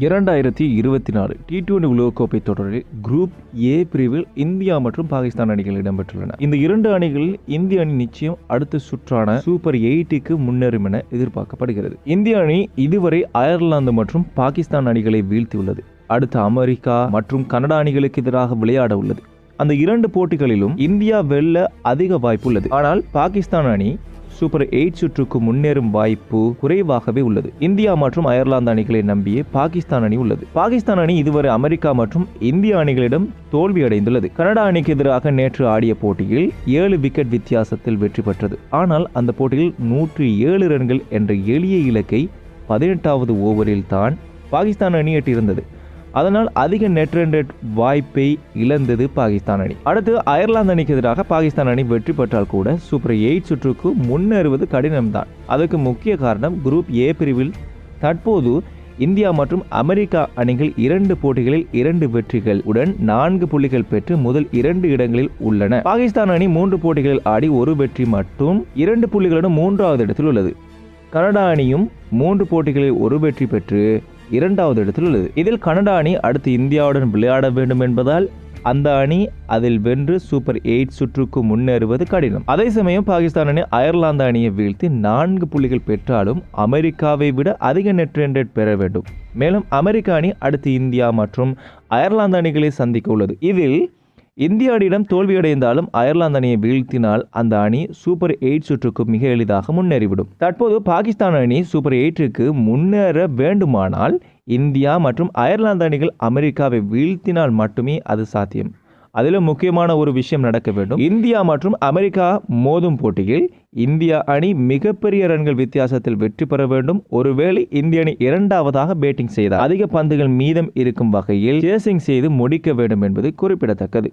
இரண்டாயிரத்தி இருபத்தி நாலு டி டுவெண்டி உலகக்கோப்பை தொடரில் குரூப் ஏ பிரிவில் இந்தியா மற்றும் பாகிஸ்தான் அணிகள் இடம்பெற்றுள்ளன. இந்த இரண்டு அணிகளில் இந்திய அணி நிச்சயம் அடுத்த சுற்றான சூப்பர் எயிட்டுக்கு முன்னேறும் என எதிர்பார்க்கப்படுகிறது. இந்திய அணி இதுவரை அயர்லாந்து மற்றும் பாகிஸ்தான் அணிகளை வீழ்த்தியுள்ளது. அடுத்து அமெரிக்கா மற்றும் கனடா அணிகளுக்கு எதிராக விளையாட உள்ளது. அந்த இரண்டு போட்டிகளிலும் இந்தியா வெல்ல அதிக வாய்ப்பு உள்ளது ஆனால் பாகிஸ்தான் அணி சூப்பர் எயிட் சுற்றுக்கு முன்னேறும் வாய்ப்பு குறைவாகவே உள்ளது. இந்தியா மற்றும் அயர்லாந்து அணிகளை நம்பியே பாகிஸ்தான் அணி உள்ளது. பாகிஸ்தான் அணி இதுவரை அமெரிக்கா மற்றும் இந்திய அணிகளிடம் தோல்வி அடைந்துள்ளது கனடா அணிக்கு எதிராக நேற்று ஆடிய போட்டியில் ஏழு விக்கெட் வித்தியாசத்தில் வெற்றி பெற்றது. ஆனால் அந்த போட்டியில் நூற்றி ஏழு ரன்கள் என்ற எளிய இலக்கை பதினெட்டாவது ஓவரில் தான் பாகிஸ்தான் அணி எட்டியிருந்தது. அதனால் அதிக நெட் ரன் ரேட் வாய்ப்பை இழந்தது பாகிஸ்தான் அணி. அடுத்து அயர்லாந்து அணிக்கு எதிராக பாகிஸ்தான் அணி வெற்றி பெற்றால் கூட சூப்பர் எயிட் சுற்றுக்கு முன்னேறுவது கடினம்தான். அதற்கு முக்கிய காரணம் குரூப் ஏ பிரிவில் தற்போது இந்தியா மற்றும் அமெரிக்கா அணிகள் இரண்டு போட்டிகளில் இரண்டு வெற்றிகள் உடன் நான்கு புள்ளிகள் பெற்று முதல் இரண்டு இடங்களில் உள்ளன. பாகிஸ்தான் அணி மூன்று போட்டிகளில் ஆடி ஒரு வெற்றி மட்டும் இரண்டு புள்ளிகளுடன் மூன்றாவது இடத்தில் உள்ளது. கனடா அணியும் மூன்று போட்டிகளில் ஒரு வெற்றி பெற்று இரண்டாவது இடத்தில் உள்ளது. இதில் கனடா அணி அடுத்து இந்தியாவுடன் விளையாட வேண்டும் என்பதால் அந்த அணி அதில் வென்று சூப்பர் எயிட் சுற்றுக்கு முன்னேறுவது கடினம். அதே சமயம் பாகிஸ்தான் அணி அயர்லாந்து அணியை வீழ்த்தி நான்கு புள்ளிகள் பெற்றாலும் அமெரிக்காவை விட அதிக நெட் ரன் ரேட் பெற வேண்டும். மேலும் அமெரிக்க அணி அடுத்து இந்தியா மற்றும் அயர்லாந்து அணிகளை சந்திக்க உள்ளது. இதில் இந்திய அணியிடம் தோல்வியடைந்தாலும் அயர்லாந்து அணியை வீழ்த்தினால் அந்த அணி சூப்பர் எயிட் சுற்றுக்கு மிக எளிதாக முன்னேறிவிடும். தற்போது பாகிஸ்தான் அணி சூப்பர் எயிட்டுக்கு முன்னேற வேண்டுமானால் இந்தியா மற்றும் அயர்லாந்து அணிகள் அமெரிக்காவை வீழ்த்தினால் மட்டுமே அது சாத்தியம். அதிலும் முக்கியமான ஒரு விஷயம் நடக்க வேண்டும். இந்தியா மற்றும் அமெரிக்கா மோதும் போட்டியில் இந்தியா அணி மிகப்பெரிய ரன்கள் வித்தியாசத்தில் வெற்றி பெற வேண்டும். ஒருவேளை இந்திய அணி இரண்டாவதாக பேட்டிங் செய்தால் அதிக பந்துகள் மீதம் இருக்கும் வகையில் சேசிங் செய்து முடிக்க வேண்டும் என்பது குறிப்பிடத்தக்கது.